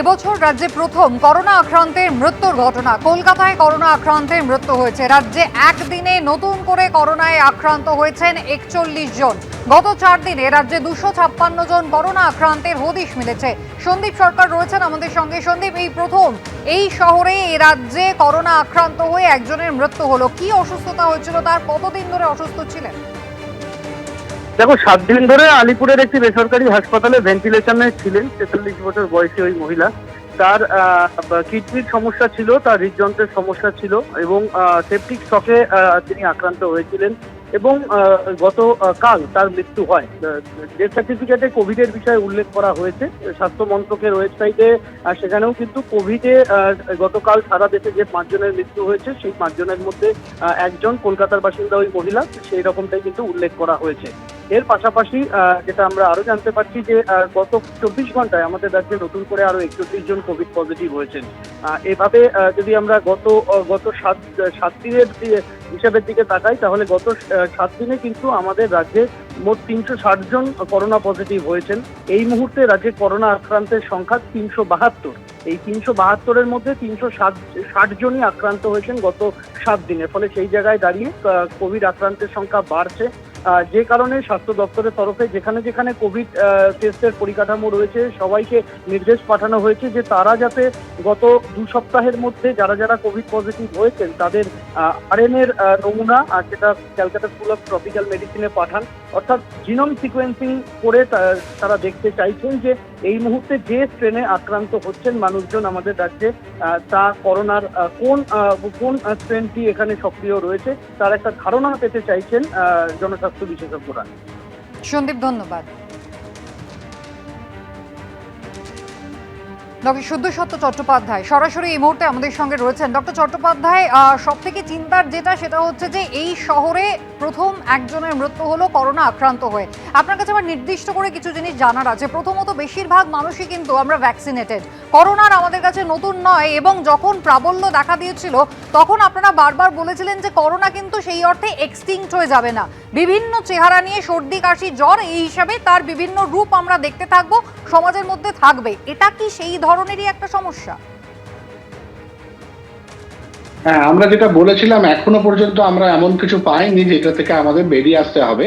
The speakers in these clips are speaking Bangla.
এবছর রাজ্যে প্রথম করোনা আক্রান্তের মৃত্যুর ঘটনা। কলকাতায় করোনা আক্রান্তের মৃত্যু হয়েছে। রাজ্যে একদিনে নতুন করে করোনায় আক্রান্ত হয়েছেন একচল্লিশ জন। গত চার দিনে রাজ্যে দুশো ছাপ্পান্ন জন করোনা আক্রান্তের হদিশ মিলেছে। সন্দীপ সরকার রয়েছেন আমাদের সঙ্গে। সন্দীপ, এই প্রথম, এই শহরে এ রাজ্যে করোনা আক্রান্ত হয়ে একজনের মৃত্যু হলো। কি অসুস্থতা হয়েছিল? তার কতদিন ধরে অসুস্থ ছিলেন? দেখো, সাত দিন ধরে আলিপুরের একটি বেসরকারি হাসপাতালে ভেন্টিলেশনে ছিলেন ছেচল্লিশ বছর বয়সী ওই মহিলা। তার কিডনির সমস্যা ছিল, তার হৃদযন্ত্রের সমস্যা ছিল এবং সেপটিক শকে তিনি আক্রান্ত হয়েছিলেন এবং গত কাল তার মৃত্যু হয়। ডেথ সার্টিফিকেটে কোভিডের বিষয়ে উল্লেখ করা হয়েছে। স্বাস্থ্য মন্ত্রকের ওয়েবসাইটে সেখানেও কিন্তু কোভিডে গতকাল সারা দেশে যে পাঁচজনের মৃত্যু হয়েছে, সেই পাঁচজনের মধ্যে একজন কলকাতার বাসিন্দা ওই মহিলা, সেই রকমটাই কিন্তু উল্লেখ করা হয়েছে। এর পাশাপাশি যেটা আমরা আরও জানতে পারছি যে গত চব্বিশ ঘন্টায় আমাদের রাজ্যে নতুন করে আরও একচল্লিশ জন কোভিড পজিটিভ হয়েছেন। এভাবে যদি আমরা গত গত সাত সাত দিনের হিসাবের দিকে তাকাই, তাহলে গত সাত দিনে কিন্তু আমাদের রাজ্যে মোট তিনশো ষাট জন করোনা পজিটিভ হয়েছেন। এই মুহূর্তে রাজ্যে করোনা আক্রান্তের সংখ্যা তিনশো বাহাত্তর। এই তিনশো বাহাত্তরের মধ্যে তিনশো ষাট ষাট জনই আক্রান্ত হয়েছেন গত সাত দিনে। ফলে সেই জায়গায় দাঁড়িয়ে কোভিড আক্রান্তের সংখ্যা বাড়ছে। যে কারণে স্বাস্থ্য দপ্তরের তরফে যেখানে যেখানে কোভিড টেস্টের পরিকাঠামো রয়েছে, সবাইকে নির্দেশ পাঠানো হয়েছে যে তারা যাতে গত দু সপ্তাহের মধ্যে যারা যারা কোভিড পজিটিভ হয়েছেন, তাদের আরএনএর নমুনা আর সেটা ক্যালকাটা স্কুল অফ ট্রপিক্যাল মেডিসিনে পাঠান। অর্থাৎ জিনোম সিকোয়েন্সিং করে তারা দেখতে চাইছেন যে এই মুহূর্তে যে স্ট্রেনে আক্রান্ত হচ্ছেন মানুষজন আমাদের রাজ্যে তা করোনার কোন কোন স্ট্রেনটি এখানে সক্রিয় রয়েছে, তার একটা ধারণা পেতে চাইছেন জনস্বাস্থ্য বিশেষজ্ঞরা। সন্দীপ ধন্যবাদ। ডক্টর শুদ্ধ সত্য চট্টোপাধ্যায়। সরাসরি এই মুহূর্তে আমাদের সঙ্গে রয়েছেন ডক্টর চট্টোপাধ্যায়। সব থেকে চিন্তার যেটা, সেটা হচ্ছে যে এই শহরে প্রথম একজনের মৃত্যু হলো করোনা আক্রান্ত হয়ে। আপনার কাছে আমার নির্দিষ্ট করে কিছু জিনিস জানার আছে। প্রথমত, বেশিরভাগ মানুষই কিন্তু আমরা ভ্যাকসিনেটেড করোনার আমাদের কাছে নতুন নয় এবং যখন প্রাবল্য দেখা দিয়েছিল, তখন আপনারা বারবার বলেছিলেন যে করোনা কিন্তু সেই অর্থে এক্সটিংক্ট হয়ে যাবে না। বিভিন্ন চেহারা নিয়ে সর্দি, কাশি, জ্বর এই হিসাবে তার বিভিন্ন রূপ আমরা দেখতে থাকব, সমাজের মধ্যে থাকবে। এটা কি সেই ধরনেরই একটা সমস্যা। হ্যাঁ আমরা যেটা বলেছিলাম, এখনও পর্যন্ত আমরা এমন কিছু পাইনি যেটা থেকে আমাদের বেরিয়ে আসতে হবে।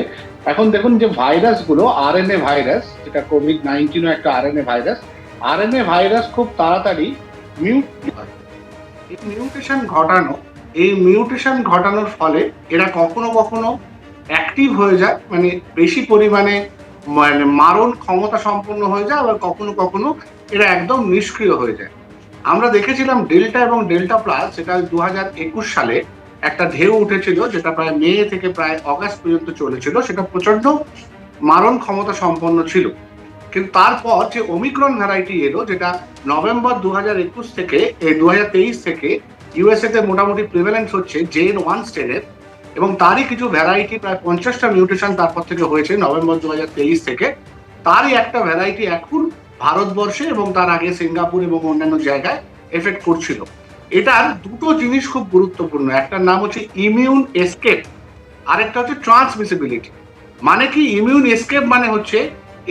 এখন দেখুন যে ভাইরাসগুলো, আরএনএ ভাইরাস, যেটা কোভিড নাইন্টিনও একটা আরএনএ ভাইরাস আরএনএ ভাইরাস খুব তাড়াতাড়ি মিউট এই মিউটেশন ঘটানো, এই মিউটেশন ঘটানোর ফলে এরা কখনো কখনো অ্যাক্টিভ হয়ে যায় মানে বেশি পরিমাণে মানে মারণ ক্ষমতা সম্পন্ন হয়ে যায়, আবার কখনো কখনো এরা একদম নিষ্ক্রিয় হয়ে যায়। আমরা দেখেছিলাম ডেল্টা এবং ডেল্টা প্লাস যেটা দু একুশ সালে একটা ঢেউ উঠেছিল, যেটা প্রায় মে থেকে প্রায় অগাস্ট পর্যন্ত চলেছিল, সেটা প্রচণ্ড মারণ ক্ষমতা সম্পন্ন ছিল। কিন্তু তারপর যে ওমিক্রন ভ্যারাইটি এলো, যেটা নভেম্বর দু একুশ থেকে দু তেইশ থেকে ইউএসএ তে মোটামুটি প্রিভেলেন্স হচ্ছে জেন ওয়ান স্টেনের এবং তারই কিছু ভ্যারাইটি প্রায় পঞ্চাশটা মিউটেশন তারপর থেকে হয়েছে, নভেম্বর দু হাজার তেইশ থেকে। তারই একটা ভ্যারাইটি এখন ভারতবর্ষে এবং তার আগে সিঙ্গাপুর এবং অন্যান্য জায়গায় এফেক্ট করছিল। এটার দুটো জিনিস খুব গুরুত্বপূর্ণ। একটার নাম হচ্ছে ইমিউন এসকেপ আরেকটা হচ্ছে ট্রান্সমিসিবিলিটি মানে কি ইমিউন এসকেপ মানে হচ্ছে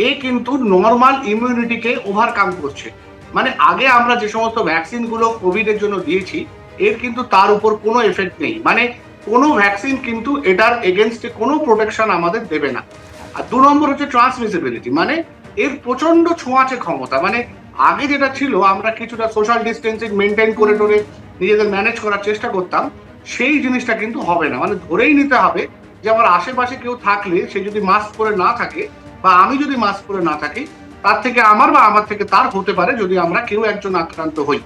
এ কিন্তু নর্মাল ইমিউনিটিকে ওভারকাম করছে। মানে আগে আমরা যে সমস্ত ভ্যাকসিনগুলো কোভিড জন্য দিয়েছি, এর কিন্তু তার উপর কোনো এফেক্ট নেই। মানে কোনো ভ্যাকসিন কিন্তু এটার এগেনস্টে কোনো প্রোটেকশন আমাদের দেবে না। আর দু নম্বর হচ্ছে ট্রান্সমিসিবিলিটি মানে এর প্রচণ্ড ছোঁয়াচে ক্ষমতা। মানে আগে যেটা ছিল, আমরা কিছুটা সোশ্যাল ডিস্টেন্সিং মেনটেন করে টোরে নিজেদের ম্যানেজ করার চেষ্টা করতাম, সেই জিনিসটা কিন্তু হবে না। মানে ধরেই নিতে হবে যে আমার আশেপাশে কেউ থাকলে, সে যদি মাস্ক পরে না থাকে বা আমি যদি মাস্ক পরে না থাকি, তার থেকে আমার বা আমার থেকে তার হতে পারে যদি আমরা কেউ একজন আক্রান্ত হই।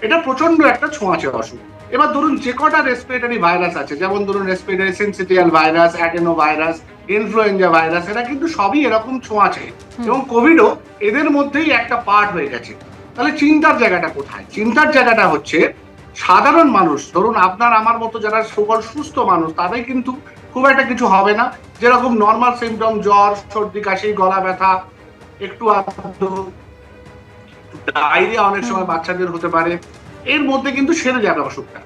এটা প্রচণ্ড একটা ছোঁয়াচে অসুখ। এবার ধরুন যে কটা রেসপিরেটরি ভাইরাস আছে যেমন ধরুন respiratory syncytial virus adeno virus influenza virus এরা কিন্তু সবই এরকম ছোঁয়াচে। এবং কোভিডও এদের মধ্যেই একটা পার্ট হয়ে গেছে। তাহলে চিন্তার জায়গাটা কোথায়? চিন্তার জায়গাটা হচ্ছে সাধারণ মানুষ ধরুন আপনার আমার মতো যারা সকল সুস্থ মানুষ তাদের কিন্তু খুব একটা কিছু হবে না। যেরকম নর্মাল সিমটম জ্বর সর্দি কাশি গলা ব্যথা একটু ডায়রিয়া অনেক সময় বাচ্চাদের হতে পারে। এর মধ্যে কিন্তু সেরে যাবে অসুখটা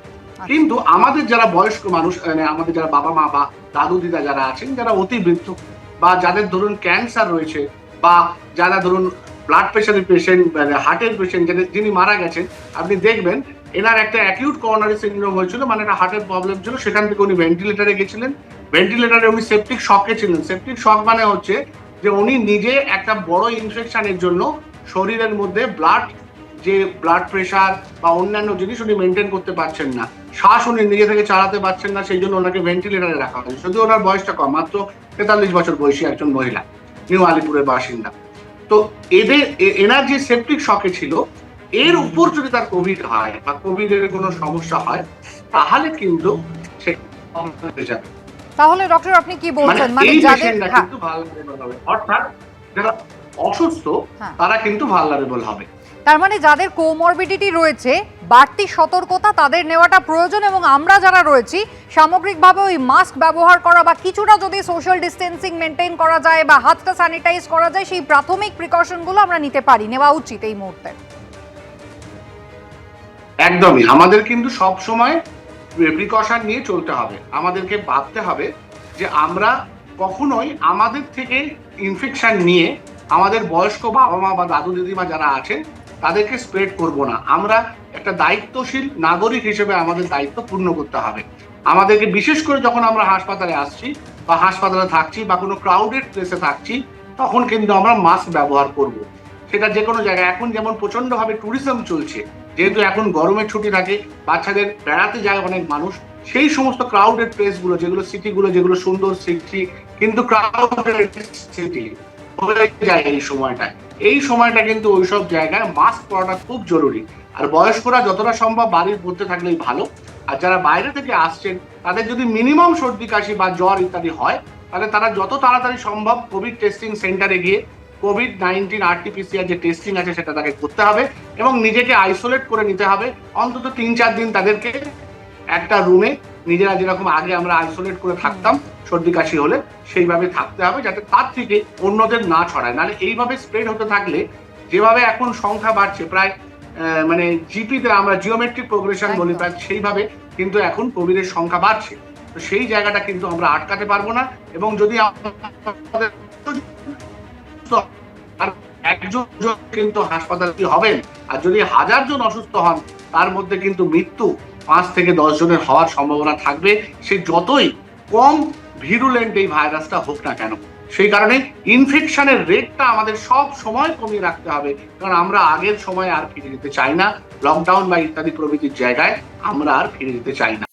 কিন্তু আমাদের যারা বয়স্ক মানুষ মানে আমাদের যারা বাবা মা বা দাদু দিদা যারা আছেন যারা অতিবৃত্ত বা যাদের ধরুন ক্যান্সার রয়েছে বা যারা ধরুন ব্লাড প্রেশারের পেশেন্ট মানে হার্টের পেশেন্ট যাদের যিনি মারা গেছেন আপনি দেখবেন এনার একটা অ্যাকিউট করোনারি সিন্ড্রোম হয়েছিল মানে একটা হার্টের প্রবলেম ছিল সেখান থেকে উনি ভেন্টিলেটারে গেছিলেন। ভেন্টিলেটারে উনি সেপটিক শকে ছিলেন। সেপটিক শক মানে হচ্ছে যে উনি নিজে একটা বড় ইনফেকশনের জন্য শরীরের মধ্যে ব্লাড যে ব্লাড প্রেশার বা অন্যান্য জিনিস উনি মেনটেন করতে পারছেন না। শ্বাস উনি নিজে থেকে চালাতে পারছেন না সেই জন্য ওনাকে ভেন্টিলেটারে রাখা হয়েছে। যদিও ওনার বয়সটা কম মাত্র তেতাল্লিশ বছর বয়সী একজন মহিলা নিউ আলিপুরের বাসিন্দা। তো এদের এনার যে সেপটিক শকে ছিল এর উপর যদি তার কোভিড হয় বা কোভিড এর কোনো সমস্যা হয় তাহলে কিন্তু সে হয়ে যাবে। তাহলে ডক্টর আপনি কি মানে বলছেন? মানে এই যাদের হ্যাঁ, কিন্তু হবে। অর্থাৎ যারা অসুস্থ হ্যাঁ। তারা কিন্তু ভালনারেবল হবে। তার মানে যাদের কোমরবিডিটি রয়েছে, বাড়তি সতর্কতা তাদের নেওয়াটা প্রয়োজন এবং আমরা যারা রয়েছি, সামগ্রিকভাবে ওই মাস্ক ব্যবহার করা বা কিছুটা যদি সোশ্যাল ডিস্টেন্সিং মেনটেন করা যায় বা হাতটা স্যানিটাইজ করা যায়, সেই প্রাথমিক প্রিকশনগুলো আমরা নিতে পারি, নেওয়া উচিত এই মুহূর্তে। একদমই। আমাদের কিন্তু সব সময় প্রিকশন নিয়ে চলতে হবে। আমাদেরকে ভাবতে হবে যে আমরা কখনোই আমাদের থেকে ইনফেকশন নিয়ে আমাদের বয়স্ক বাবা মা বা দাদু দিদিমা যারা আছেন তাদেরকে স্প্রেড করব না। আমরা একটা দায়িত্বশীল নাগরিক হিসেবে আমাদের দায়িত্ব পূর্ণ করতে হবে। আমাদেরকে বিশেষ করে যখন আমরা হাসপাতালে আসছি বা হাসপাতালে থাকছি বা কোনো ক্রাউডেড প্লেসে থাকছি, তখন কিন্তু আমরা মাস্ক ব্যবহার করব। সেটা যে কোনো জায়গায়। এখন যেমন প্রচণ্ডভাবে ট্যুরিজম চলছে, যেহেতু এখন গরমের ছুটি থাকে, বাচ্চাদের বেড়াতে যায় অনেক মানুষ, সেই সমস্ত ক্রাউডেড প্লেসগুলো যেগুলো সিটিগুলো যেগুলো সুন্দর সিটি কিন্তু ক্রাউডেড সিটি হয়ে যায় এই সময়টায়। এই সময়টা কিন্তু ওইসব জায়গায় মাস্ক পরাটা খুব জরুরি। আর বয়স্করা যতটা সম্ভব বাড়ির মধ্যে থাকলেই ভালো। আর যারা বাইরে থেকে আসছেন, তাদের যদি মিনিমাম সর্দি, কাশি বা জ্বর ইত্যাদি হয়, তাহলে তারা যত তাড়াতাড়ি সম্ভব কোভিড টেস্টিং সেন্টারে গিয়ে কোভিড নাইন্টিন আরটিপিসিআর যে টেস্টিং আছে সেটা তাকে করতে হবে এবং নিজেকে আইসোলেট করে নিতে হবে। অন্তত তিন চার দিন তাদেরকে একটা রুমে নিজেরা যেরকম আগে আমরা আইসোলেট করে থাকতাম সর্দি কাশি হলে সেইভাবে থাকতে হবে যাতে তার থেকে অন্যদের না ছড়ায়। নাহলে এইভাবে স্প্রেড হতে থাকলে যেভাবে এখন সংখ্যা বাড়ছে প্রায় মানে জিপিতে আমরা জিওমেট্রিক প্রোগ্রেশন বলি প্রায় সেইভাবে কিন্তু এখন কোভিডের সংখ্যা বাড়ছে। তো সেই জায়গাটা কিন্তু আমরা আটকাতে পারব না এবং যদি আর একজন জন কিন্তু হাসপাতালে হবেন আর যদি হাজার জন অসুস্থ হন তার মধ্যে কিন্তু মৃত্যু পাঁচ থেকে দশ জনের হওয়ার সম্ভাবনা থাকবে। সে যতই কম ভিরুলেন্ট এই ভাইরাসটা হোক না কেন, সেই কারণে ইনফেকশনের রেটটা আমাদের সব সময় কমিয়ে রাখতে হবে। কারণ আমরা আগের সময় আর ফিরে যেতে চাই না লকডাউন বা ইত্যাদি প্রভৃতির জায়গায় আমরা আর ফিরে যেতে চাই না।